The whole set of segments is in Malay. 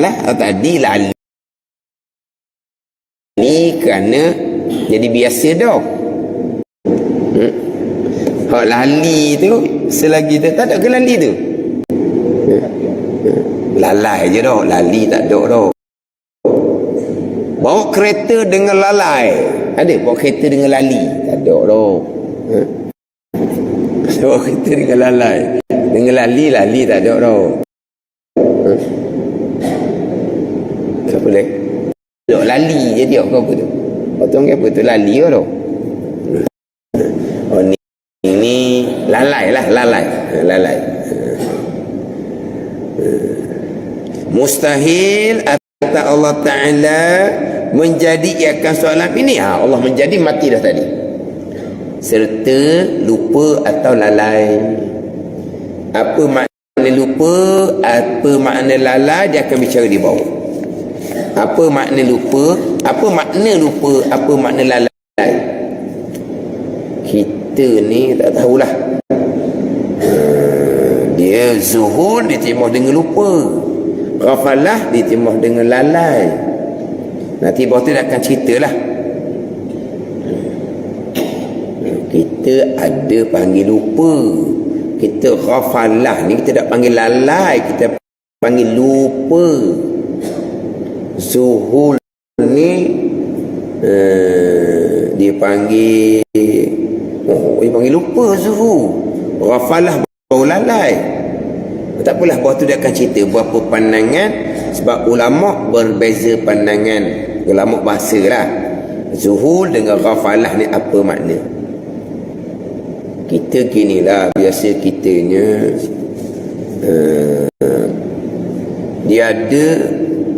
lah tadi lali ni kerana jadi biasa dah hmm? hak lali tu selagi tu tak ada ke lali tu hmm? Hmm. lalai je dah lali tak ada dah bawa kereta dengan lalai ada bawa kereta dengan lali tak ada dah hmm? bawa kereta dengan lalai dengan lali lali tak ada dah hmm? Tak boleh Dok lali je dia kau apa tu. Potong apa tu lali ke tu. Oh ni ini lalai lah lalai. Ha, lalai. Ha. Mustahil kata Allah Taala menjadikan soalan ini ha, Allah menjadi mati dah tadi. Serta lupa atau lalai. Apa makna lupa, apa makna lalai dia akan bicara di bawah apa makna lupa? Apa makna lupa? Apa makna lalai? Kita ni tak tahulah. Hmm, dia zuhur ditimbah dengan lupa. Ghafalah ditimbah dengan lalai. Nanti bawah tu akan ceritalah. Hmm, kita ada panggil lupa. Kita ghafalah ni kita tak panggil lalai kita panggil lupa Zuhul ni uh, dia panggil oh dia panggil lupa Zuhul. Rafalah baru lalai. Tak apalah bawah tu dia akan cerita berapa pandangan sebab ulama berbeza pandangan. Ulama bahasa lah. Zuhul dengan Rafalah ni apa makna? Kita gini lah biasa kitanya uh, dia ada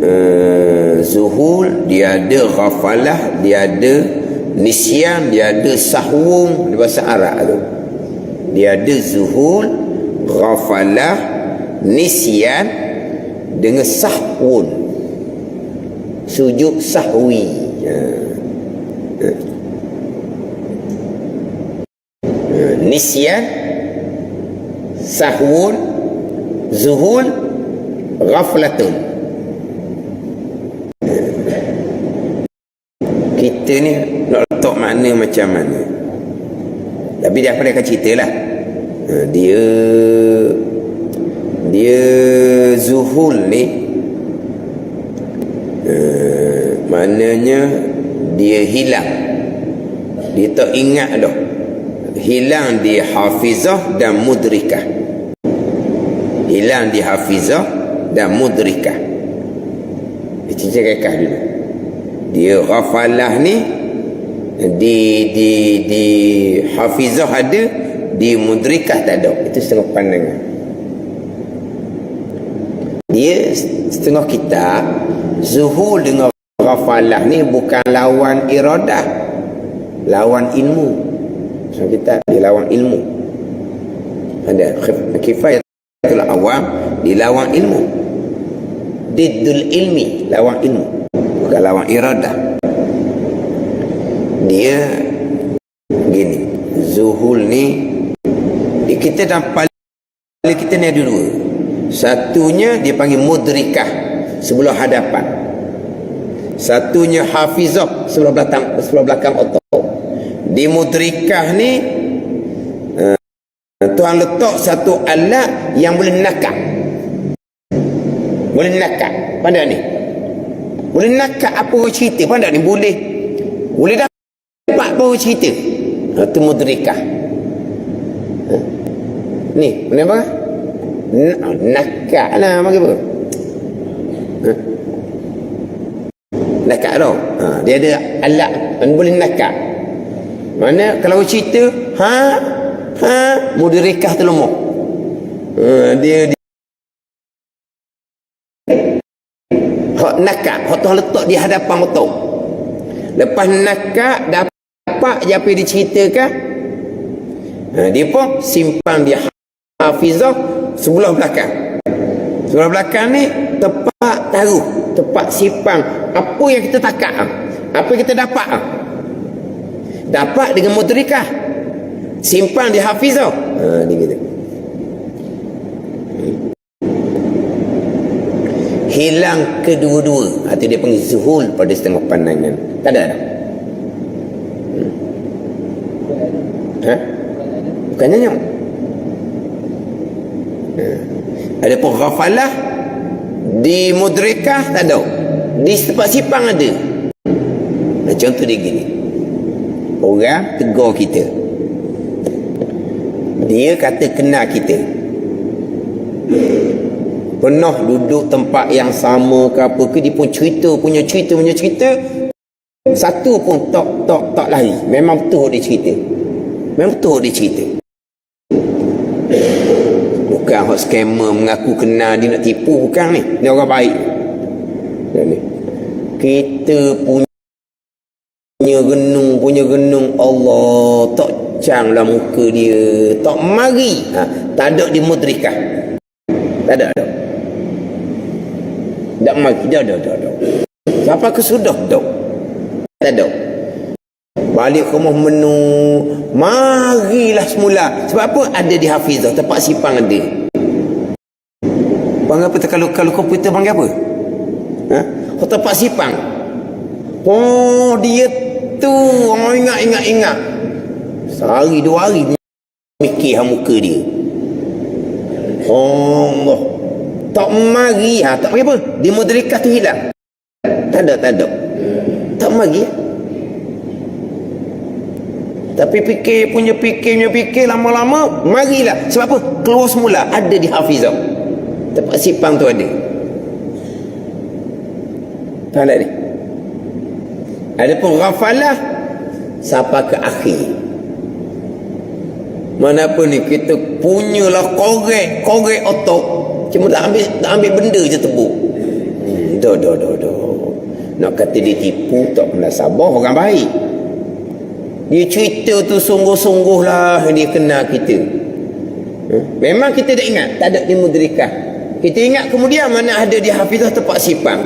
uh, zuhul dia ada ghafalah dia ada nisyan dia ada sahwung di bahasa Arab tu. Dia ada zuhul ghafalah nisyan dengan sahwun sujud sahwi. Uh, nisyan sahwun zuhul ghaflatun kita ni nak letak makna macam mana? Tapi dia dia akan cerita lah ha, dia dia zuhul ni uh, maknanya dia hilang. Dia tak ingat dah. Hilang di hafizah dan mudrikah. Hilang di hafizah dan mudrikah. Cincin kekah dulu dia ghafalah ni di di di hafizah ada di mudrikah tak ada. Itu setengah pandangan. Dia setengah kitab zuhul dengan ghafalah ni bukan lawan iradah lawan ilmu. So kita dia lawan ilmu. Ada kifayatul awam di lawan ilmu. Diddul ilmi lawan ilmu lawan iradah dia gini zuhul ni kita dapat kita ni ada dua. Satunya dia panggil mudrikah sebelah hadapan. Satunya hafizah sebelah belakang sebelah belakang otak di mudrikah ni uh, Tuhan letak satu alat yang boleh nakak. Boleh nakak. Pada ni boleh nakak apa cerita? Pada ni boleh? Boleh dapat apa cerita? Itu mudrikah. Ha? ni boleh apa? Nakak lah bagi apa? Ha? nakak tau. Ha, dia ada alat yang boleh nakak? Mana kalau cerita ha? Ha? Mudrikah tu lemah. Ha, dia, dia. Hak nakak. hak Tuhan letak di hadapan otak lepas nakak dapat je apa diceritakan. Ha, dia pun simpan dia hafizah sebelah belakang. Sebelah belakang ni tepat taruh tepat simpan apa yang kita takak apa yang kita dapat dapat dengan mudrikah. Simpan di hafizah. Ha, dia kata hilang kedua-dua. Atau dia panggil zuhul pada setengah pandangan. Tak ada hmm. ha? bukan nyanyam ha. ada pun ghafalah di mudrikah tak ada. Di tempat sipang ada. Nah, contoh dia gini. Orang tegur kita. Dia kata kenal kita pernah duduk tempat yang sama ke apa ke dia pun cerita punya cerita punya cerita. Satu pun tak tak tak lari memang betul dia cerita. Memang betul dia cerita. Bukan hot scammer mengaku kenal dia nak tipu bukan ni. Dia orang baik. Ni kita punya punya genung punya genung Allah tak canglah muka dia. Tak mari. Ha, tak ada di mudrikah tak ada tak tak mari dah dah dah dah. Siapa ke sudah dah. Tak ada. Balik ke rumah menu. Marilah semula. Sebab apa? Ada di hafizah. Tempat sipang ada. Bang apa? Kalau kalau komputer bang apa? Ha? Oh, tempat sipang oh dia tu. Oh, ingat ingat ingat. Sehari dua hari mikir muka dia. Allah tak mari ha, tak mari apa? Dia mudrikah tu hilang. Tak ada tak ada. Tak mari tapi fikir punya fikir punya fikir lama-lama marilah. Sebab apa? Keluar semula. Ada di hafizah tempat sipang tu ada. Tak ada ni? Ada pun ghafalah sampai ke akhir? Mana apa ni kita punyalah korek korek otok cuma tak ambil tak ambil benda je tebuk hmm, dah dah dah dah nak kata dia tipu tak pernah sabar orang baik. Dia cerita tu sungguh-sungguh lah dia kenal kita. Hmm? memang kita dah ingat tak ada ilmu derikah. Kita ingat kemudian mana ada di hafizah tempat sipang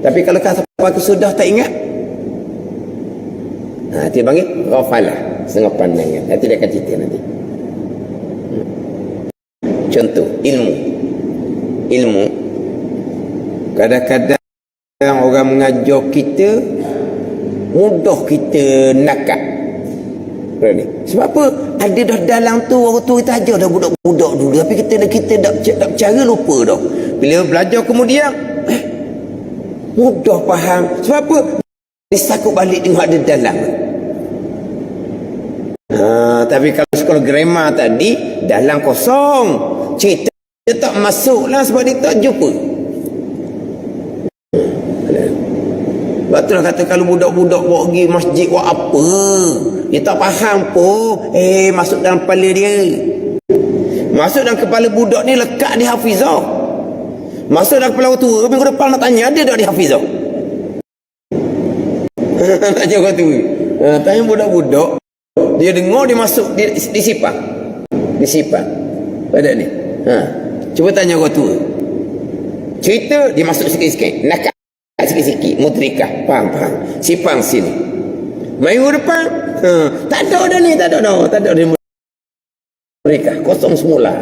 tapi kalau kata apa sudah tak ingat? Ha, dia panggil ghafalah setengah pandangan nanti dia akan cerita nanti. Hmm. contoh ilmu ilmu kadang-kadang orang mengajar kita mudah kita nakak ni. Sebab apa? Ada dah dalam tu orang tu kita ajar dah budak-budak dulu tapi kita kita dah, dah cara lupa dah. Bila belajar kemudian eh mudah faham. Sebab apa? Disakut balik tengok ada dalam. Ha, tapi kalau sekolah grammar tadi dalam kosong cerita dia tak masuk lah sebab dia tak jumpa. Betul lah kata kalau budak-budak bawa pergi masjid buat apa? Dia tak faham pun eh masuk dalam kepala dia. Masuk dalam kepala budak ni lekat di hafizah. Masuk dalam kepala tua minggu depan nak tanya ada tak di hafizah? Tanya orang tua. Ha, tanya budak-budak dia dengar dia masuk di, di sipang di sipang pada ni. Ha. Cuba tanya orang tua. Cerita dia masuk sikit-sikit. Nakal sikit-sikit. Mutrikah. Faham faham. Sipang sini. Minggu depan? Ha. tak ada dah ni. Tak ada dah. Tak ada dah mereka kosong semula.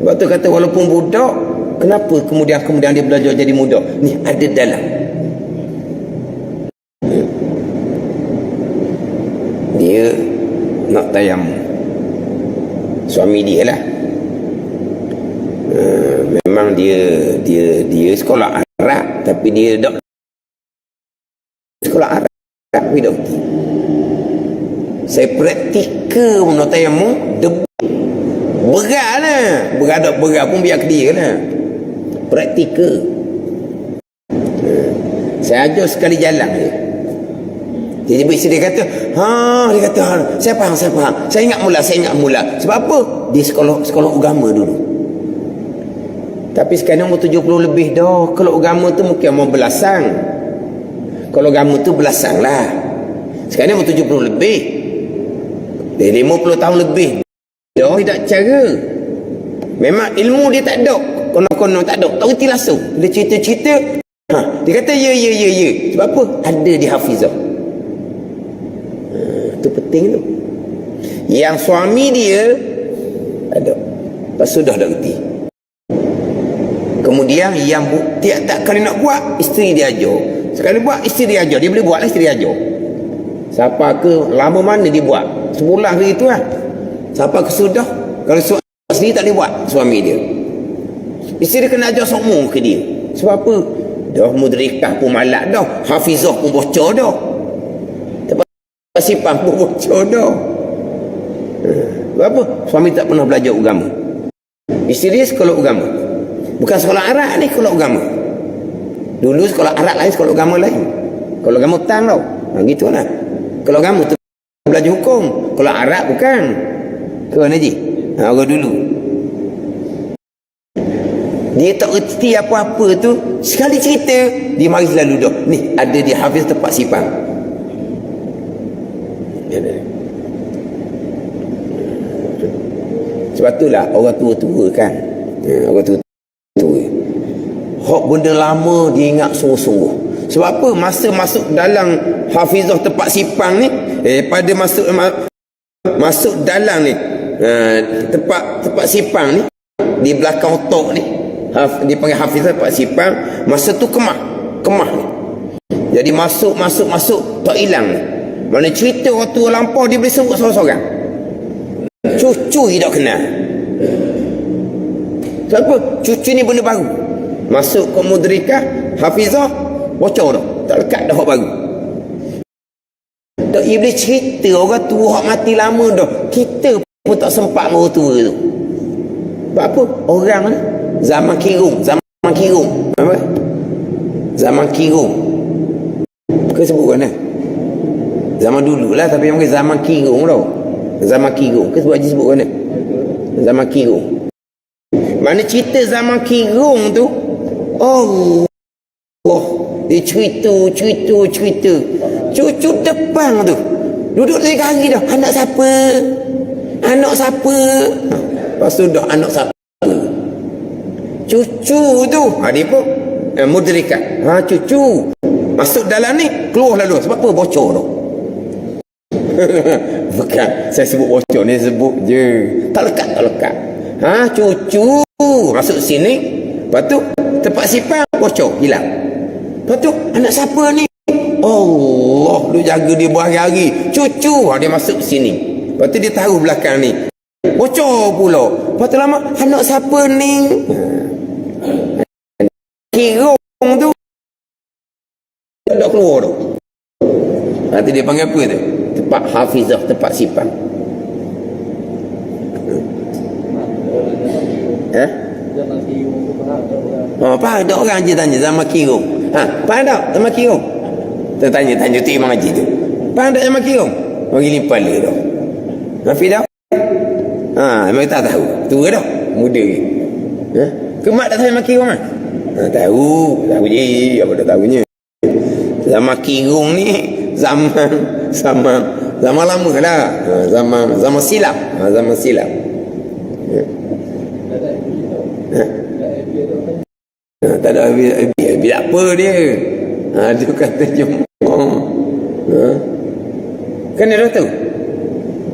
Sebab tu kata walaupun budak kenapa kemudian kemudian dia belajar jadi muda? Ni ada dalam. Dia nak tayam. Suami dia lah memang dia dia dia sekolah Arab tapi dia tak sekolah Arab tapi tak saya nak tayam debu berat lah berat tak berat pun biar dia lah praktikal uh, saya ajar sekali jalan dia jadi isteri dia kata, ha, dia kata, ha, saya faham, saya faham. Saya ingat mula, saya ingat mula. Sebab apa? Dia sekolah sekolah agama dulu. Tapi sekarang umur 70 lebih dah. Kalau agama tu mungkin umur belasang. Kalau agama tu belasang lah. Sekarang umur 70 lebih. Dia 50 tahun lebih. Dah tidak cara. Memang ilmu dia tak ada. Konon-konon tak ada. Tak reti langsung. Dia cerita-cerita. Ha, dia kata, ya, ya, ya, ya. Sebab apa? Ada di hafizah itu penting tu yang suami dia ada pas sudah dah reti Kemudian yang bu, tiap tak kali nak buat, isteri dia ajar. Sekali buat, isteri dia ajar. Dia boleh buat lah, isteri dia ajar. Siapa ke, lama mana dia buat? Sebulan ke itu lah. Siapa ke sudah, kalau suami sendiri tak boleh buat, suami dia. Isteri dia kena ajar semua ke dia. Sebab apa? Dah mudrikah pun malak dah. Hafizah pun bocor dah. Tempat simpan pun bocor dah. Sebab apa? Suami tak pernah belajar agama. Isteri dia sekolah agama. Bukan sekolah Arab ni, sekolah agama. Dulu sekolah Arab lain, sekolah agama lain. Sekolah agama tang tau. Ha, gitu lah. Kalau agama tu belajar hukum. Kalau Arab bukan. Kau Haji? Ha, orang dulu. Dia tak erti apa-apa tu. Sekali cerita, dia mari selalu dah. Ni, ada di hafiz tempat sipang. Sebab itulah orang tua-tua kan. Ya, orang tua-tua. Hak benda lama dia ingat sungguh-sungguh. Sebab apa? Masa masuk dalam hafizah tempat sipang ni, eh pada masuk masuk dalam ni, uh, tempat tempat sipang ni, di belakang otak ni, haf, dia panggil hafizah tempat sipang, masa tu kemah. Kemah ni. Jadi masuk, masuk, masuk, tak hilang ni. Mana cerita orang tua lampau dia boleh sebut seorang-seorang. Cucu dia tak kenal. Sebab apa? Cucu ni benda baru. Masuk ke mudrikah, hafizah, bocor dah. Tak lekat dah baru. Tak iblis cerita orang tua orang mati lama dah. Kita pun tak sempat orang tua tu. Sebab apa? Orang ni zaman kirung, zaman kirung. Apa? Zaman kirung. Kau sebut kan eh? Zaman dulu lah tapi yang zaman kirung tau. Zaman kirung. Kau sebut Haji sebut kan eh? Zaman kirung. Mana cerita zaman kirung tu? Oh. Oh. Dia cerita, cerita, cerita. Cucu depan tu. Duduk tiga hari dah. Anak siapa? Anak siapa? Ha, lepas tu dah anak siapa? Cucu tu. Ha, dia pun eh, mudrikat. Ha, cucu. Masuk dalam ni, keluar lalu. Sebab apa? Bocor tu. Bukan. Saya sebut bocor ni, sebut je. Tak lekat, tak lekat. Ha, cucu. Masuk sini. Lepas tu, tempat sipang, bocor. Hilang. Lepas tu, anak siapa ni? Allah, lu jaga dia berhari-hari. Cucu, ha, dia masuk sini. Lepas tu, dia tahu belakang ni. Bocor pula. Lepas tu lama, anak siapa ni? Kirung tu. Tak keluar tu. Nanti dia panggil apa tu? Tempat hafizah, tempat sipang. Eh? Oh, faham tak orang je tanya zaman kirung? Ha, faham tak zaman kirung? Kita tanya, tu imam haji tu. Faham tak zaman kirung? Bagi lipat dia tu. Nafi tak? Ha, memang tak tahu. Tua dah. Muda ke. Ha? Kemak tak tahu zaman kirung kan? Ha, tahu. Tahu je. Apa dah tahunya. Zaman kirung ni zaman zaman zaman lama lah. Ha, zaman zaman silam. Ha, zaman silam. Ya. Ha? Ha, tak ada habis, habis, habis apa dia? Ha, dia kata jom ha? kan dia tahu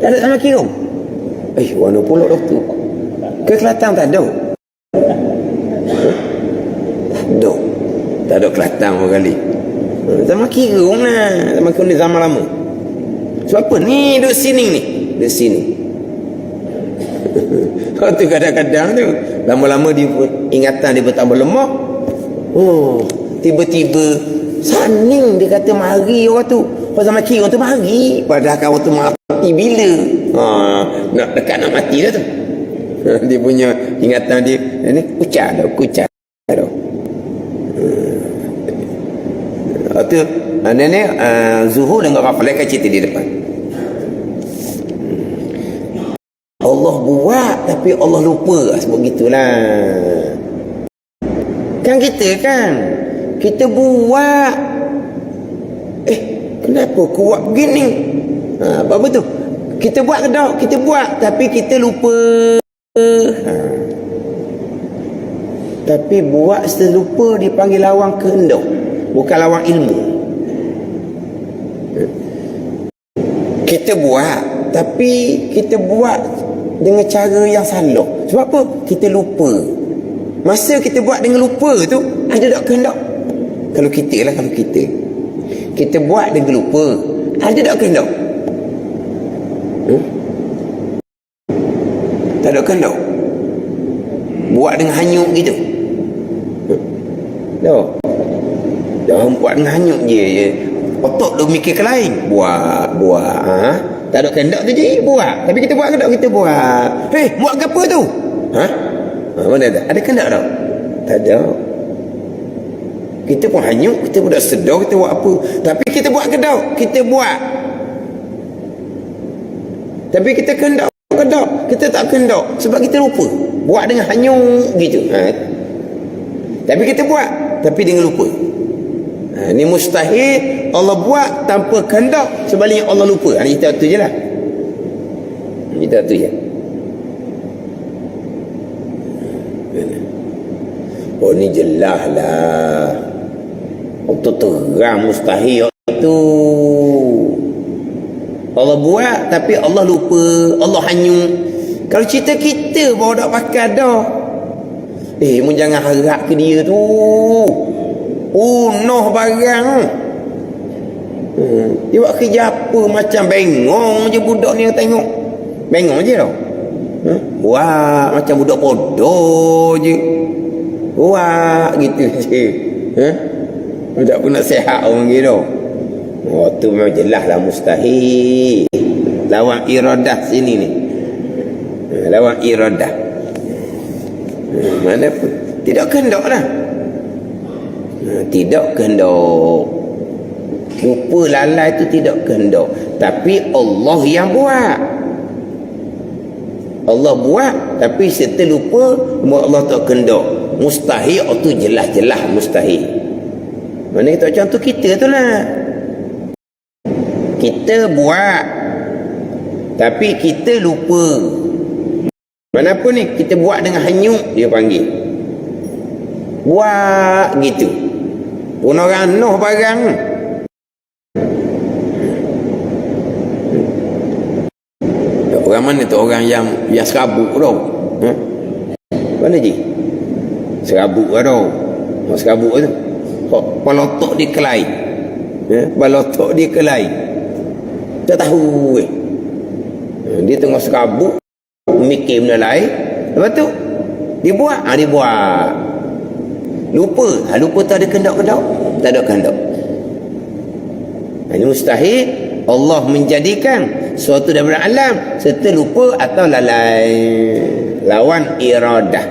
tak ada sama kirung eh warna pulak dah tu ke Kelantan tak ada? Ha? tak ada ada Kelantan orang kali. Ha, sama kirung lah. Sama kirung ni zaman lama. Sebab apa? Ni duduk sini ni. Duduk sini. Waktu kadang-kadang tu. Lama-lama dia ingatan dia bertambah lemah Oh Tiba-tiba Saning dia kata mari orang tu. Pasal maki orang tu mari. Padahal kawan tu mati bila? Ha, Nak dekat nak mati dah tu. Dia punya ingatan dia Ini kucar dah Kucar dah. Waktu Ini ni uh, Zuhur dengan Rafal Akan cerita di depan. Allah buat tapi Allah lupa sebut gitulah kan kita kan. Kita buat. Eh kenapa kuat begini ha, apa betul kita buat ke tak? Kita buat. Tapi kita lupa. Ha. tapi buat setelah lupa dipanggil lawang kehendak. Bukan lawang ilmu. Kita buat tapi kita buat dengan cara yang salah. Sebab apa? Kita lupa masa kita buat dengan lupa tu ada tak kehendak kalau kita lah kalau kita kita buat dengan lupa ada tak kehendak hmm? tak ada kehendak buat dengan hanyut gitu hmm? dah dah buat dengan hanyut je, je. otak dia mikir ke lain buat buat ha? tak ada kehendak tu je buat tapi kita buat kehendak kita buat hei buat ke apa tu ha? Ha mana ada? Ada kehendak tak tak ada. Kita pun hanyut kita pun dah sedar kita buat apa? Tapi kita buat kehendak kita buat. Tapi kita kehendak kehendak kita tak kehendak sebab kita lupa. Buat dengan hanyut gitu ha? tapi kita buat tapi dengan lupa. Ha, ini mustahil Allah buat tanpa kehendak sebaliknya Allah lupa. Ha, kita tu je lah. Kita tu je oh ni jelas lah. Itu terang mustahil. Tu Allah buat tapi Allah lupa. Allah hanyut. Kalau cerita kita bawa tak pakai dah. Eh mu jangan harap ke dia tu. Oh noh barang. Hmm. dia buat kerja apa? Macam bengong je budak ni tengok. Bengong je tau hmm? buat macam budak bodoh je. Buat gitu je. Hmm? budak pun nak sehat orang gitu Oh tu memang jelas lah mustahil. Lawan iradah sini ni. Ha, Lawan iradah. Mana pun. Tidak kehendak lah. Tidak kehendak Lupa lalai tu tidak kehendak Tapi Allah yang buat Allah buat Tapi setelah lupa Allah tak kehendak Mustahil itu jelas-jelas mustahil. Mana kita macam tu kita tu lah. Kita buat tapi kita lupa. Mana pun ni kita buat dengan hanyut dia panggil. Buat gitu. Pun orang noh barang orang mana tu orang yang yang serabut tau ha? mana je serabut tau serabut tu palotok dia kelai ha? palotok dia kelai tak tahu eh. Dia tengah serabut mikir benda lain. Lepas tu dia buat, ha, dia buat. Lupa, ha, lupa tak ada kendak-kendak. Tak ada kendak. Ha, ini mustahil Allah menjadikan suatu daripada alam serta lupa atau lalai lawan iradah.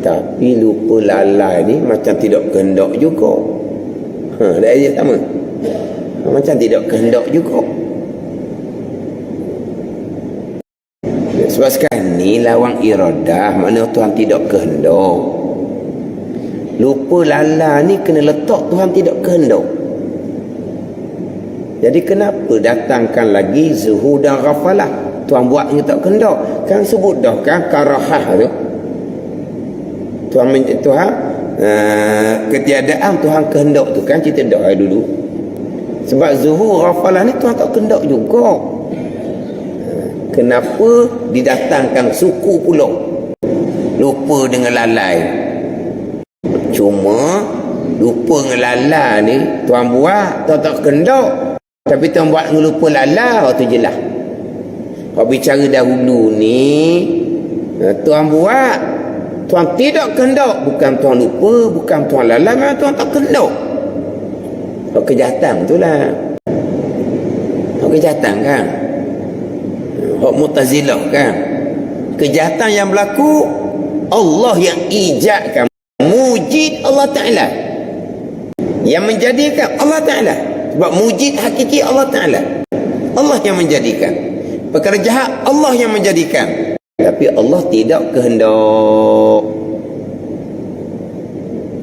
Tapi lupa lalai ni macam tidak kehendak juga. Ha, ada ayat sama. Macam tidak kehendak juga. Sebab sekarang ni lawang iradah mana Tuhan tidak kehendak. Lupa lala ni kena letak Tuhan tidak kehendak. Jadi kenapa datangkan lagi zuhud dan ghafalah? Tuhan buat yang tak kehendak. Kan sebut dah kan karahah tu. Tuhan Tuhan uh, ketiadaan Tuhan kehendak tu kan kita doa dulu sebab zuhur ghafalah ni Tuhan tak kehendak juga kenapa didatangkan suku pula lupa dengan lalai cuma lupa dengan lalai ni. Tuhan buat Tuhan tak kehendak tapi Tuhan buat dengan lupa lalai tu jelas kalau bicara dahulu ni uh, Tuhan buat. Tuhan tidak kehendak bukan Tuhan lupa bukan Tuhan lalai memang Tuhan tak kehendak oh, kejahatan itulah oh, kejahatan kan? Oh, mutazilah kan? Kejahatan yang berlaku Allah yang ijadkan mujid Allah Ta'ala. Yang menjadikan Allah Ta'ala. Sebab mujid hakiki Allah Ta'ala. Allah yang menjadikan. Perkara jahat Allah yang menjadikan. Tapi Allah tidak kehendak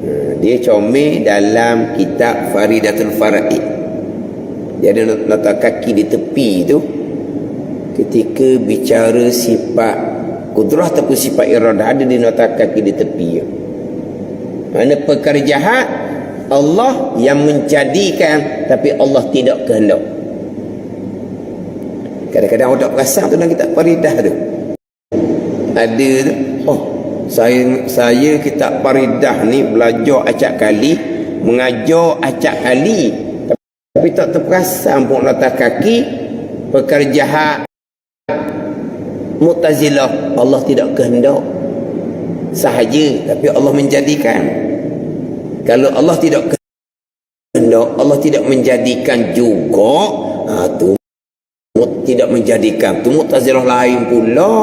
hmm, dia comel dalam kitab Faridatul Faraid dia ada nota kaki di tepi tu. Ketika bicara sifat kudrah ataupun sifat iradah ada di nota kaki di tepi mana perkara jahat Allah yang menjadikan tapi Allah tidak kehendak. Kadang-kadang orang tak perasan tu dalam kitab Faridah tu. Ada tu oh saya saya kitab paridah ni belajar acak kali mengajar acak kali tapi tak terperasan pun letak kaki perkara jahat Mu'tazilah Allah tidak kehendak sahaja tapi Allah menjadikan. Kalau Allah tidak kehendak Allah tidak menjadikan juga ha, tu tidak menjadikan. Tu Mu'tazilah lain pula.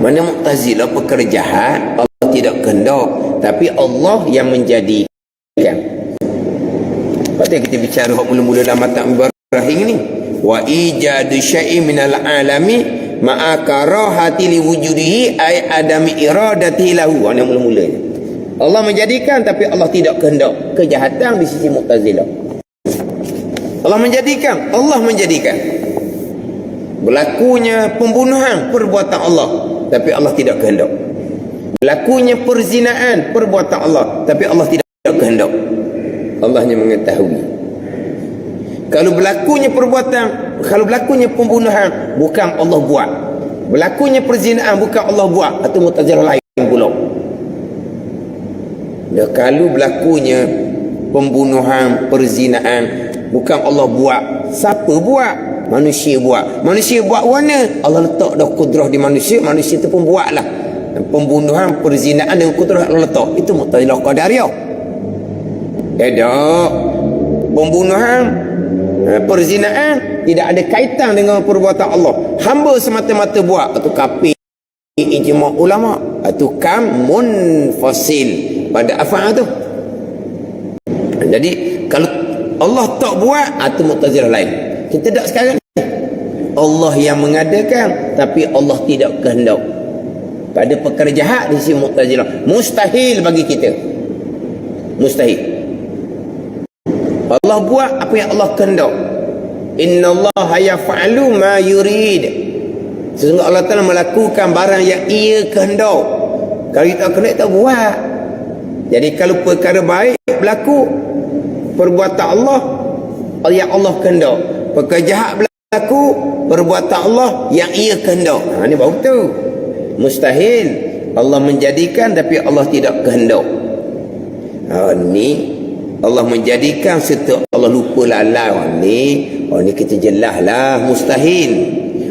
Mana Mu'tazilah perkara jahat Allah tidak kehendak tapi Allah yang menjadikan. Lepas kita bicara mula-mula dalam mata Ibrahim ni. Wa ijadu syai'in minal alami ma'a karahati li wujudihi ay adami iradati lahu. Ana mula-mula Allah menjadikan tapi Allah tidak kehendak kejahatan di sisi Mu'tazilah Allah menjadikan Allah menjadikan. Berlakunya pembunuhan perbuatan Allah tapi Allah tidak kehendak. Berlakunya perzinaan perbuatan Allah tapi Allah tidak kehendak. Allah hanya mengetahui kalau berlakunya perbuatan, kalau berlakunya pembunuhan, bukan Allah buat. Berlakunya perzinaan, bukan Allah buat. Atau mutazilah lain pula. Dan kalau berlakunya pembunuhan, perzinaan, bukan Allah buat. Siapa buat? Manusia buat. Manusia buat mana? Allah letak dah kudrah di manusia, manusia itu pun buatlah. Pembunuhan, perzinaan dengan kudrah Allah letak. Itu mutazilah qadariyah. Eh tak. Pembunuhan, Perzinaan tidak ada kaitan dengan perbuatan Allah. Hamba semata-mata buat. Atau kafir ijma ulama. Atau kam munfasil. Pada afal tu. Jadi kalau Allah tak buat atau mutazilah lain. Kita tak sekarang Allah yang mengadakan tapi Allah tidak kehendak. Pada perkara jahat di sisi mutazilah. Mustahil bagi kita. Mustahil Allah buat apa yang Allah kehendak. Inna Allah yaf'alu ma yurid. Sesungguhnya Allah Taala melakukan barang yang ia kehendak. Kalau kita kehendak tak buat. Jadi kalau perkara baik berlaku perbuatan Allah yang Allah kehendak. Perkara jahat berlaku perbuatan Allah yang ia kehendak. Ha ni baru tu. Mustahil Allah menjadikan tapi Allah tidak kehendak. Ha ni Allah menjadikan serta Allah lupa lalai orang ni orang ni kita jelas lah. Mustahil.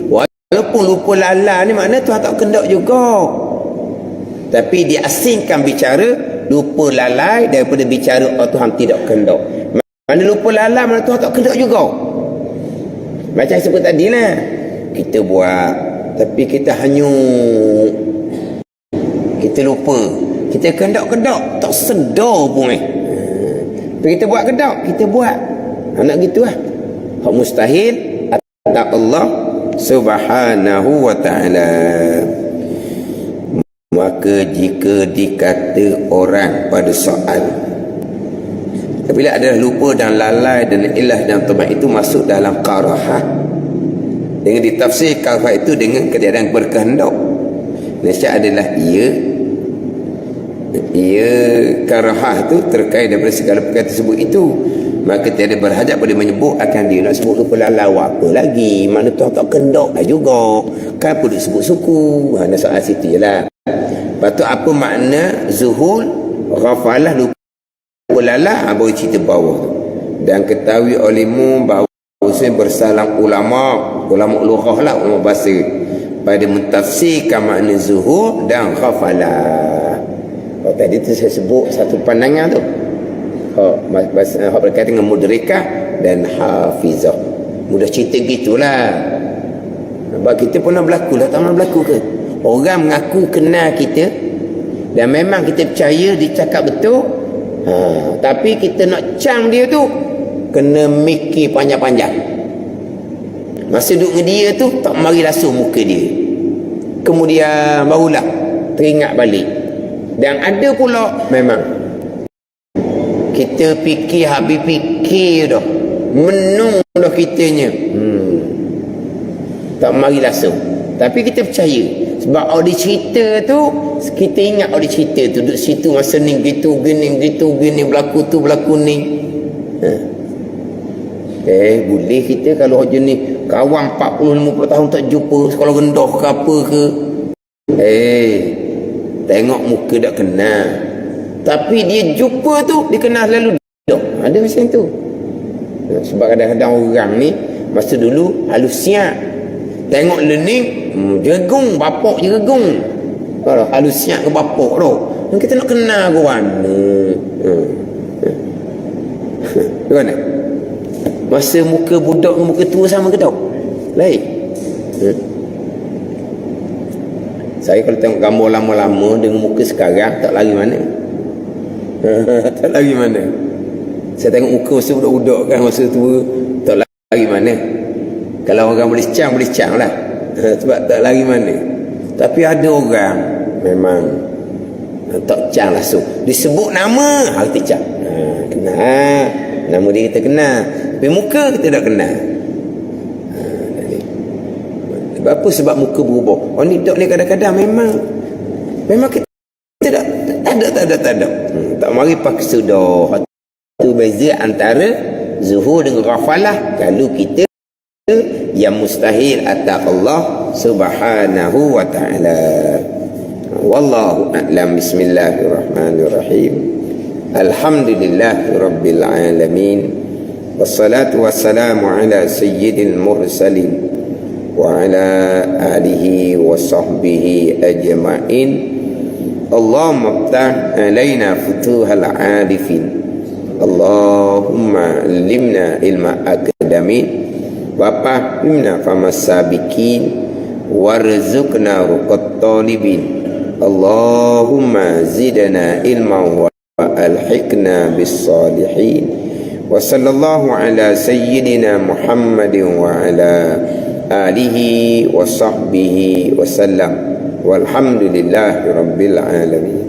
Walaupun lupa lalai ni maknanya Tuhan tak kendak juga. Tapi diasingkan bicara lupa lalai daripada bicara oh, Tuhan tidak kendak. Mana lupa lalai mana Tuhan tak kendak juga. Macam sebut tadi lah. Kita buat tapi kita hanyut. Kita lupa. Kita kendak-kendak tak sedar pun eh kita buat ke tak? Kita buat. Nak gitu lah. Hak mustahil atas Allah subhanahu wa ta'ala. Maka jika dikata orang pada soal Apabila adalah lupa dan lalai dan ilah dan tobat itu masuk dalam karahah Dengan ditafsir karahah itu dengan ketiadaan berkehendak Nasihat adalah ia ia karahah tu terkait daripada segala perkara tersebut itu maka tiada berhajat pada menyebut akan dia nak sebut lalau apa lagi. Mana tu tak kendok lah juga. Kan apa dia sebut suku. Ha, soal situ je lah. Lepas tu apa makna zuhul ghafalah lupa lalah ha, baru cerita bawah tu. Dan ketahui olehmu bahawa Hussein bersalam ulama ulama lughah lah ulama bahasa. Pada mentafsirkan makna zuhur dan ghafalah Oh, tadi tu saya sebut satu pandangan tu. Oh, bahasa oh, berkaitan dengan mudrikah dan hafizah. Mudah cerita gitulah. Sebab kita pernah berlaku lah, tak pernah berlaku ke? Orang mengaku kenal kita dan memang kita percaya dia cakap betul. Ha, tapi kita nak cang dia tu kena mikir panjang-panjang. Masa duduk dengan dia tu tak mari langsung muka dia. Kemudian barulah teringat balik. Dan ada pula memang kita fikir habis fikir dah. Menung dah kitanya. Hmm. Tak mari langsung. Tapi kita percaya. Sebab audi cerita tu, kita ingat audi cerita tu. Duduk situ masa ni gitu, gini, gitu, gini, berlaku tu, berlaku ni. Ha. Eh, boleh kita kalau jenis kawan 40-50 tahun tak jumpa sekolah rendah ke apa ke. Eh, tengok muka tak kenal. Tapi dia jumpa tu, dia kenal lalu dah. Ada macam tu. Sebab kadang-kadang orang ni, masa dulu halus siap. Tengok learning, hmm, jegung, bapak je jegung. Kalau halus siap ke bapak tu. Kita nak kenal ke mana. Hmm. Mana? Masa muka budak dengan muka tua sama ke tak? Lain. Hmm. Saya kalau tengok gambar lama-lama dengan muka sekarang tak lagi mana. tak lagi mana. Saya tengok muka masa budak-budak kan masa tua tak lagi mana. Kalau orang boleh cang boleh cang lah. Sebab tak lagi mana. Tapi ada orang memang tak cang lah so. Disebut nama harus cang. Ha, kenal. Nama dia kita kenal. Tapi muka kita tak kenal. Ha, sebab apa sebab muka berubah? Orang ni tak ni kadang-kadang memang memang kita tak, ada tak ada tak ada hmm, tak mari paksa dah itu beza antara zuhur dengan ghafalah kalau kita yang mustahil atas Allah subhanahu wa ta'ala. Wallahu a'lam. Bismillahirrahmanirrahim. Alhamdulillahirabbil alamin. Wassalamu ala على سيد mursalin. وعلى آله وصحبه أجمعين. اللهم افتح علينا فتوح العارفين. اللهم علمنا علم أكاديمين وفهمنا فما السابقين. وارزقنا رقى الطالبين. اللهم زدنا علما وألحقنا بالصالحين. وصلى الله على سيدنا محمد وعلى آله وصحبه وسلم والحمد لله رب العالمين.